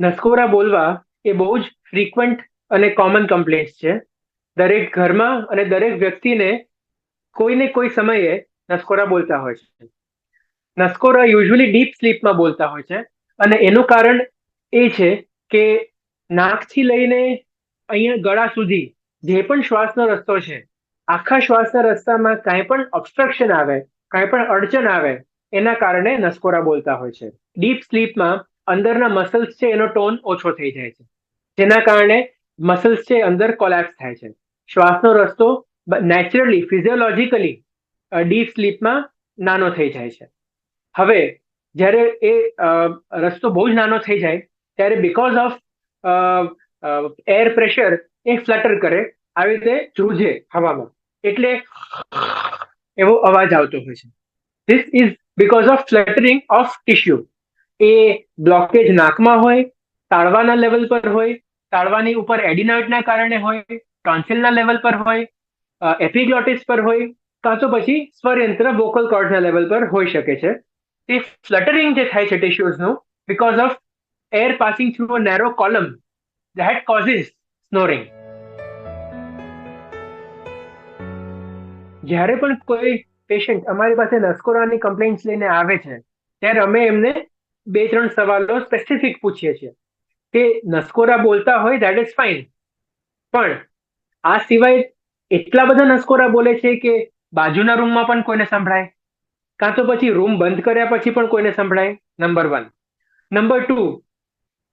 નસકોરા બોલવા એ બહુ જ ફ્રીક્વન્ટ અને કોમન કમ્પ્લેન્ટ છે. દરેક ઘરમાં અને દરેક વ્યક્તિને કોઈને કોઈ સમયે નસકોરા બોલતા હોય છે. નસકોરા યુઝ્યુઅલી ડીપ સ્લીપમાં બોલતા હોય છે અને એનું કારણ એ છે કે નાકથી લઈને અહીંયા ગળા સુધી જે પણ શ્વાસનો રસ્તો છે, આખા શ્વાસના રસ્તામાં કાંઈ પણ ઓબ્સ્ટ્રક્શન આવે, કાંઈ પણ અડચણ આવે, એના કારણે નસકોરા બોલતા હોય છે. ડીપ સ્લીપમાં અંદરના મસલ્સ છે એનો ટોન ઓછો થઈ જાય છે. જેના કારણે મસલ્સ છે અંદર કોલેપ્સ થાય છે. શ્વાસનો રસ્તો નેચરલી ફિઝિયોલોજીકલી ડીપ સ્લીપમાં નાનો થઈ જાય છે. હવે, જ્યારે એ રસ્તો બહુ જ નાનો થઈ જાય, ત્યારે બિકોઝ ઓફ એર પ્રેશર એ ફ્લટર કરે, આવી રીતે ધ્રુજે હવામાં. એટલે એવો અવાજ આવતો હોય છે. This is because of fluttering of tissue A blockage નાકમાં હોય, તાળવાના લેવલ પર હોય, તાળવાની ઉપર એડિનોઇડના કારણે હોય ટોન્સિલના લેવલ પર હોય એપિગ્લોટિસ પર હોય, કાં તો પછી સ્વરયંત્ર વોકલ કોર્ડના લેવલ પર હોઈ શકે છે. તે ફ્લટરિંગ જે થાય છે ટિશ્યુઝનું because of air passing through a narrow column that causes snoring જ્યારે પણ કોઈ પેશન્ટ અમારી પાસે નસકોરાની કમ્પ્લેન્ટ્સ લઈને આવે છે, ત્યારે અમે એમને બે, ત્રણ સવાલો સ્પેસિફિક પૂછીએ છીએ. કે નસકોરા બોલતા હોય દેટ ઇઝ ફાઇન પણ આ સિવાય એટલા બધા નસકોરા બોલે છે કે બાજુના રૂમમાં પણ કોઈને સંભળાય. કાં તો પછી રૂમ બંધ કર્યા પછી પણ કોઈને સંભળાય નંબર વન નંબર ટુ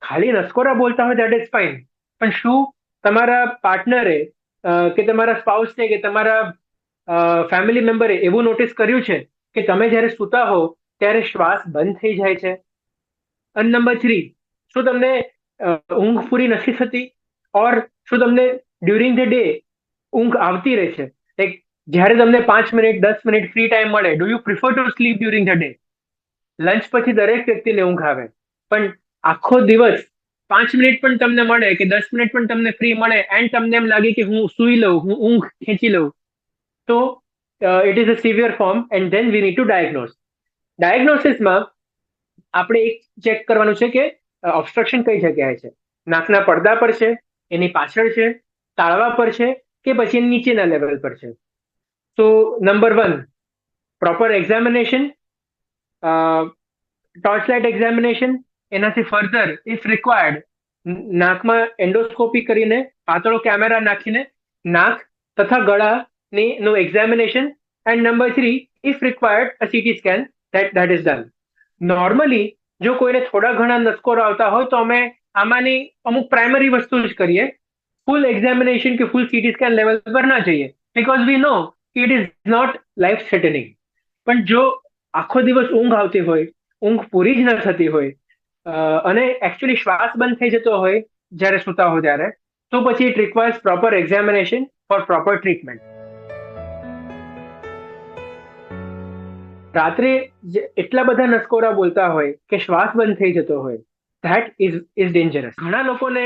ખાલી નસકોરા બોલતા હોય દેટ ઇઝ ફાઇન પણ શું તમારા પાર્ટનરે કે તમારા સ્પાઉસને કે તમારા ફેમિલી મેમ્બરે એવું નોટિસ કર્યું છે કે તમે જ્યારે સૂતા હો, ત્યારે શ્વાસ બંધ થઈ જાય છે? અને નંબર થ્રી શું તમને ઊંઘ પૂરી નથી થતી? ઓર શું તમને ડ્યુરિંગ ધ ડે ઊંઘ આવતી રહે છે? લાઈક જ્યારે તમને પાંચ મિનિટ, દસ મિનિટ ફ્રી ટાઈમ મળે do you prefer to sleep during the day lunch પછી દરેક વ્યક્તિને ઊંઘ આવે. પણ આખો દિવસ પાંચ મિનિટ પણ તમને મળે કે દસ મિનિટ પણ તમને ફ્રી મળે એન્ડ તમને એમ લાગે કે હું સુઈ લઉં, હું ઊંઘ ખેંચી લઉં, તો it is a severe form and then we need to diagnose ડાયગ્નોસિસમાં આપણે એક ચેક કરવાનું છે કે ઓબ્સ્ટ્રક્શન કઈ જગ્યાએ છે? નાકના પડદા પર છે? એની પાછળ છે? તાળવા પર છે? કે પછી નીચેના લેવલ પર છે? તો number one proper examination torchlight examination એનાથી ફર્ધર ઇફ રિક્વાયર્ડ નાકમાં એન્ડોસ્કોપી કરીને, પાતળો કેમેરા નાખીને, નાક તથા ગળાની નું examination and number three if required a CT scan that that is done normally જો કોઈને થોડા ઘણા નસકોરો આવતા હોય, તો અમે આમાંની અમુક પ્રાઇમરી વસ્તુ જ કરીએ. ફૂલ એક્ઝામિનેશન કે ફૂલ સીટી સ્કેન લેવલ પર ના જઈએ. Because we know it is not life threatening પણ જો આખો દિવસ ઊંઘ આવતી હોય, ઊંઘ પૂરી જ ન થતી હોય અને એકચ્યુઅલી શ્વાસ બંધ થઈ જતો હોય, જ્યારે સૂતા હોય ત્યારે, તો પછી it requires proper examination for proper treatment રાત્રે એટલા બધા નસકોરા બોલતા હોય કે શ્વાસ બંધ થઈ જતો હોય ધેટ ઇઝ ઇઝ ડેન્જરસ ઘણા લોકોને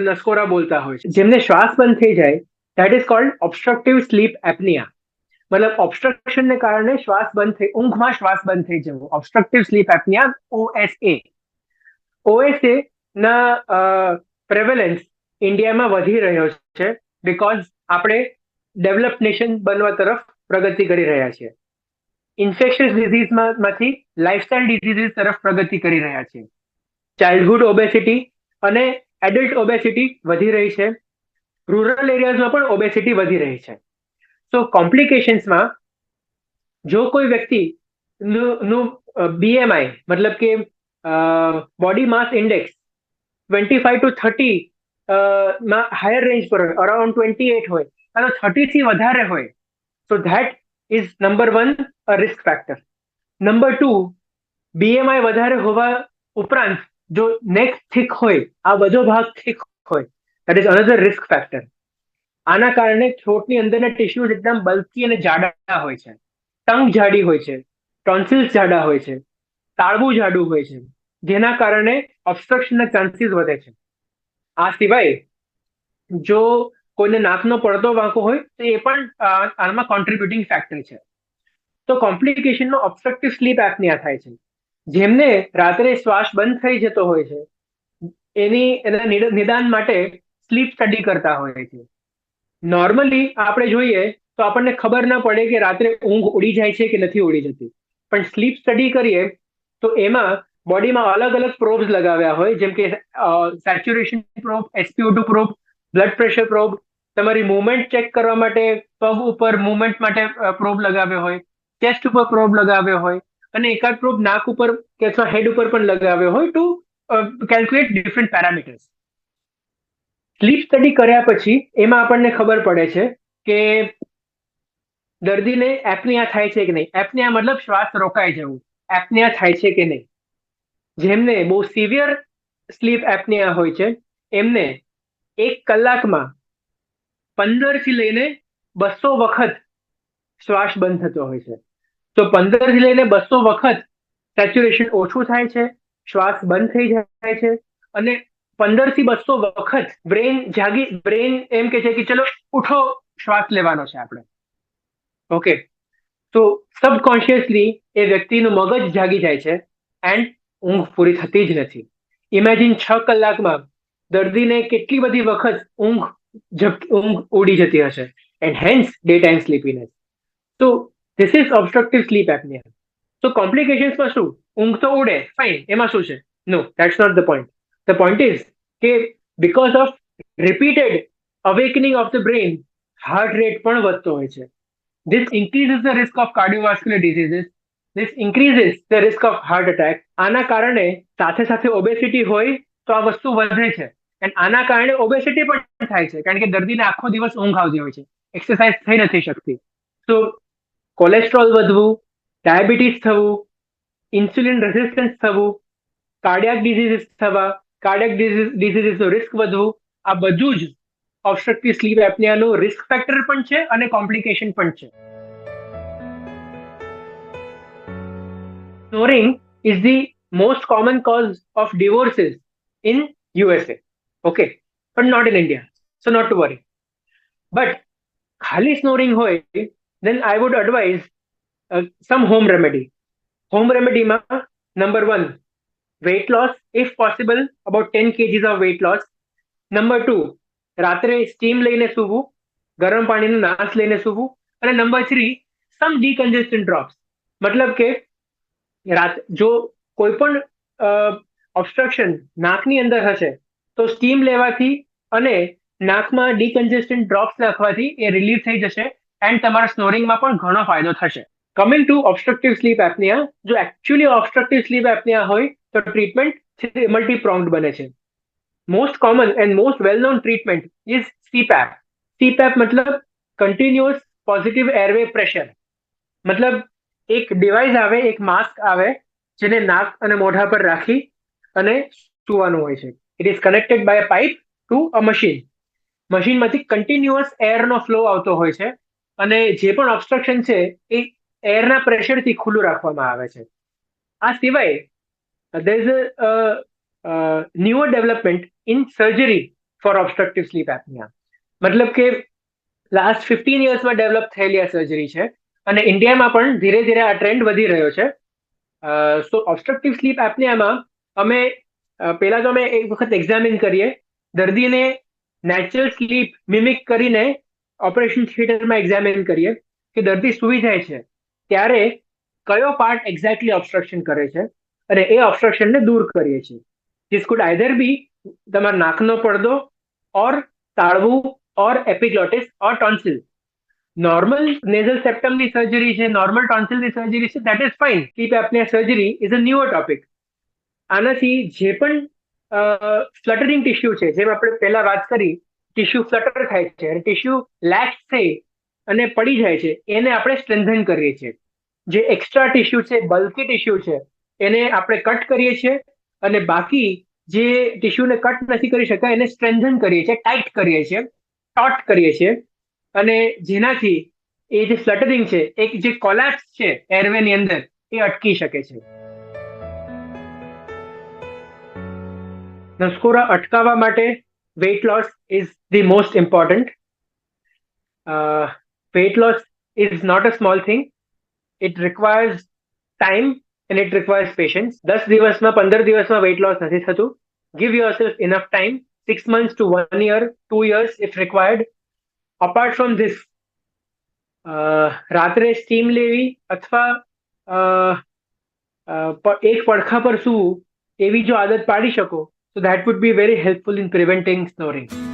નસકોરા બોલતા હોય છે. જેમને શ્વાસ બંધ થઈ જાય that is called obstructive sleep apnea મતલબ ઓબ્સ્ટ્રક્શનને કારણે શ્વાસ બંધ થઈ, ઊંઘમાં શ્વાસ બંધ થઈ જવું. Obstructive sleep apnoea OSA OSA ના પ્રેવેલન્સ ઇન્ડિયામાં વધી રહ્યો છે બિકોઝ આપણે ડેવલપ નેશન બનવા તરફ પ્રગતિ કરી રહ્યા છીએ. ઇન્ફેક્શિયસ ડિઝીઝમાંથી લાઇફસ્ટાઇલ ડિઝીઝીસ તરફ પ્રગતિ કરી રહ્યા છે. ચાઇલ્ડહુડ ઓબેસિટી અને એડલ્ટ ઓબેસિટી વધી રહી છે. રૂરલ એરિયાઝમાં પણ ઓબેસિટી વધી રહી છે. સો કોમ્પ્લિકેશન્સમાં જો કોઈ વ્યક્તિ નું બીએમઆઈ મતલબ કે body mass index twenty five to thirty માં હાયર રેન્જ પર હોય અરાઉન્ડ ટ્વેન્ટી એટ હોય અથવા થર્ટીથી વધારે હોય so that is number one a risk factor number two BMI વધારે હોવા ઉપરાંત જો નેક થીક હોય, આ બધો ભાગ થીક હોય that is another risk factor આના કારણે થ્રોટની અંદરના ટિશ્યુઝ એકદમ બલ્કી અને જાડા હોય છે. ટંગ જાડી હોય છે ટોન્સિલ્સ જાડા હોય છે, તાળવું જાડું હોય છે, જેના કારણે ઓબ્સ્ટ્રક્શનના ચાન્સીસ વધે છે. આ સિવાય જો કોઈને નાકનો પડદો વાંકો હોય, તો એ પણ આમાં કોન્ટ્રીબ્યુટિંગ ફેક્ટર છે. તો કોમ્પ્લિકેશનનો ઓબ્સ્ટ્રક્ટિવ સ્લીપ એપનિયા થાય છે. જેમને રાત્રે શ્વાસ બંધ થઈ જતો હોય છે, એની, એના નિદાન માટે સ્લીપ સ્ટડી કરતા હોય છે. નોર્મલી આપણે જોઈએ તો આપણને ખબર ના પડે કે રાત્રે ઊંઘ ઉડી જાય છે કે નથી ઉડી જતી. પણ સ્લીપ સ્ટડી કરીએ તો એમાં બોડીમાં અલગ અલગ પ્રોબ્સ લગાવ્યા હોય, જેમ કે saturation probe SPO probe blood pressure probe તમારી મુવમેન્ટ ચેક કરવા માટે પગ ઉપર મુવમેન્ટ માટે પ્રોબ લગાવ્યો હોય ચેસ્ટ ઉપર પ્રોબ લગાવ્યો હોય અને એકાદ પ્રોબ નાક ઉપર કે અથવા હેડ ઉપર પણ લગાવ્યો હોય to calculate different parameters sleep study કર્યા પછી એમાં આપણને ખબર પડે છે કે દર્દીને એપનિયા થાય છે કે નહીં. એપનિયા મતલબ શ્વાસ રોકાઈ જવું. એપનિયા થાય છે કે નહીં. જેમને બહુ સિવિયર સ્લીપ એપનિયા હોય છે, એમને એક કલાકમાં પંદરથી લઈને બસો વખત શ્વાસ બંધ થતો હોય છે. તો પંદરથી લઈને બસો વખત સેચ્યુરેશન ઓછું થાય છે, શ્વાસ બંધ થઈ જાય છે અને પંદરથી બસો વખત બ્રેન જાગી બ્રેન એમ કે છે કે ચલો ઉઠો, શ્વાસ લેવાનો છે આપણે. ઓકે. તો સબકોન્શિયસલી એ વ્યક્તિનું મગજ જાગી જાય છે એન્ડ ઊંઘ પૂરી થતી જ નથી. ઇમેજિન છ કલાકમાં દર્દીને કેટલી બધી વખત ઊંઘ ઊંઘ ઉડી જતી હશે and hence day time sleepiness તો this is obstructive sleep apnea તો કોમ્પ્લિકેશન્સમાં શું? ઊંઘ તો ઉડે ફાઇન એમાં શું છે? No that's not the point the point is કે because of repeated awakening of the brain heart rate પણ વધતો હોય છે. This increases the risk of cardiovascular diseases. This increases the risk of heart attack. આના કારણે સાથે સાથે obesity હોય તો આ વસ્તુ વધે છે. એન્ડ આના કારણે ઓબેસિટી પણ થાય છે. કારણ કે દર્દીને આખો દિવસ ઊંઘ આવતી હોય છે. એક્સરસાઇઝ થઈ નથી શકતી. તો કોલેસ્ટ્રોલ વધવું ડાયાબિટીસ થવું ઇન્સ્યુલિન રેઝિસ્ટન્સ થવું કાર્ડિયાક ડિઝીઝીસ થવા કાર્ડિયાક ડિઝીઝીસનું રિસ્ક વધવું, આ બધું જ ઓબસ્ટ્રક્ટિવ સ્લીપ એપનિયાનું રિસ્ક ફેક્ટર પણ છે અને કોમ્પ્લિકેશન પણ છે. Snoring is the most common cause of divorces in USA okay પણ not in India so not to worry but ખાલી સ્નોરિંગ હોય then I would advise some home remedy home રેમેડીમાં number one weight loss if possible about ten kgs of weight loss number two રાત્રે steam લઈને સૂવું ગરમ પાણીનો નાશ લઈને સૂવું અને number three some decongestant drops મતલબ કે રાત જો કોઈ પણ ઓબ્સ્ટ્રક્શન નાકની અંદર હશે તો સ્ટીમ લેવાથી અને નાકમાં ડીકન્જેસ્ટન્ટ ડ્રોપ્સ નાખવાથી એ રિલીફ થઈ જશે એન્ડ તમારા સ્નોરિંગમાં પણ ઘણો ફાયદો થશે. Coming to obstructive sleep apnoea જો એકચ્યુઅલી ઓબસ્ટ્રક્ટિવ સ્લીપ એપનિયા હોય, તો ટ્રીટમેન્ટ મલ્ટી પ્રોંગ્ડ બને છે. Most common and most well known treatment is CPAP CPAP મતલબ કન્ટિન્યુઅસ પોઝિટિવ એરવે પ્રેશર મતલબ એક ડિવાઇસ આવે, એક માસ્ક આવે, જેને નાક અને મોઢા પર રાખી અને સૂવાનું હોય છે. It is connected by a pipe to a machine મશીનમાંથી continuous એરનો ફ્લો આવતો હોય છે અને જે પણ ઓબસ્ટ્રક્શન છે એ એરના પ્રેશરથી ખુલ્લું રાખવામાં આવે છે. આ સિવાય there is newer development in surgery for obstructive sleep apnea મતલબ કે લાસ્ટ ફિફ્ટીન યર્સમાં ડેવલપ થયેલી આ સર્જરી છે અને ઇન્ડિયામાં પણ ધીરે ધીરે આ ટ્રેન્ડ વધી રહ્યો છે. સો ઓબ્સ્ટ્રક્ટિવ સ્લીપ એપનિયામાં અમે પહેલા તો અમે એક વખત એક્ઝામિન કરીએ, દર્દીને નેચરલ સ્લીપ મિમિક કરીને ઓપરેશન થિયેટરમાં એક્ઝામિન કરીએ કે દર્દી સુઈ જાય છે, ત્યારે કયો પાર્ટ એક્ઝેક્ટલી ઓબ્સ્ટ્રક્શન કરે છે અને એ ઓબ્સ્ટ્રક્શનને દૂર કરીએ છીએ. ધીસ કુડ આઈધર બી તમારા નાકનો પડદો or તાળવું or epiglottis or tonsil normal nasal સેપ્ટમની surgery છે નોર્મલ ટોન્સિલની સર્જરી છે that is fine keep apnea surgery is a newer topic આનાથી જે પણ ફ્લટરિંગ ટિશ્યુ છે, જેમ આપણે પહેલા વાત કરી ટિશ્યુ ફ્લટર થાય છે અને ટિશ્યુ લેક્સ થઈ અને પડી જાય છે, એને આપણે સ્ટ્રેન્થન કરીએ છીએ. જે એક્સ્ટ્રા ટિશ્યુ છે બલ્કી ટિશ્યુ છે, એને આપણે કટ કરીએ છીએ અને બાકી જે ટિશ્યુને કટ નથી કરી શકાય, એને સ્ટ્રેન્થન કરીએ છીએ ટાઈટ કરીએ છીએ ટોટ કરીએ છીએ. અને જેનાથી એ જે ફ્લટરિંગ છે, એક જે કોલેપ્સ છે એરવેની અંદર, એ અટકી શકે છે. નસકોરા અટકાવવા માટે weight loss is the most important weight loss is not a small thing it requires time and it requires patience દસ દિવસમાં પંદર દિવસમાં વેઇટ લોસ નથી થતું. Give yourself self enough time six to two one year two years if required apart from uh, રાત્રે steam લેવી અથવા એક પડખા પર સૂવું એવી જો આદત પાડી શકો So that would be very helpful in preventing snoring.